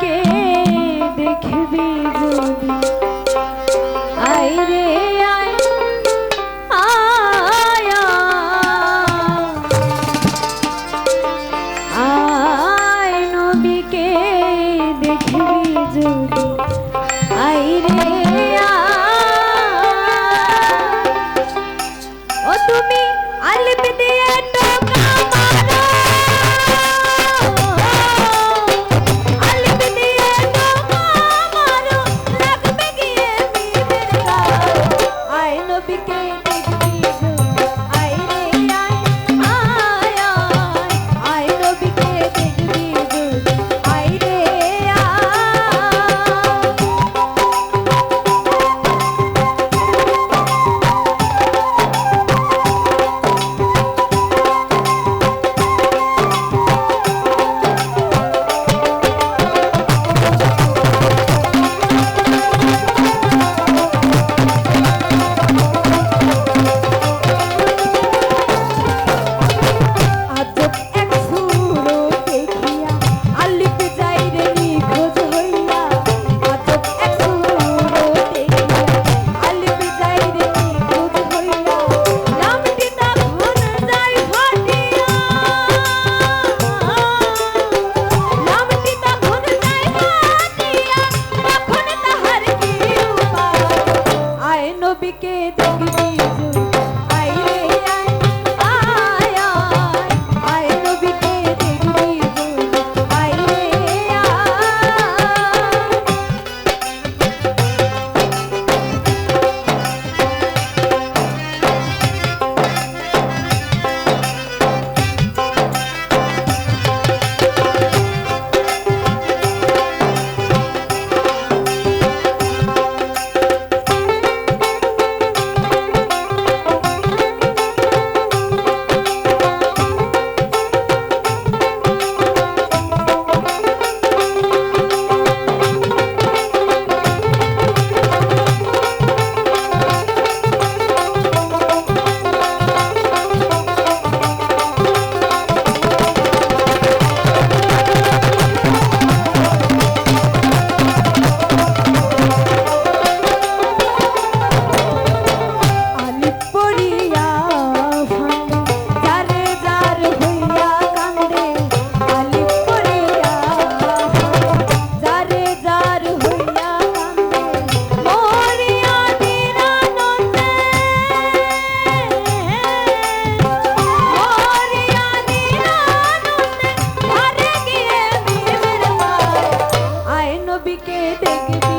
কে দেখবি যদি আই রে আয় আয়া। আয় নবীকে দেখবি যদি। নবীকে দেখবে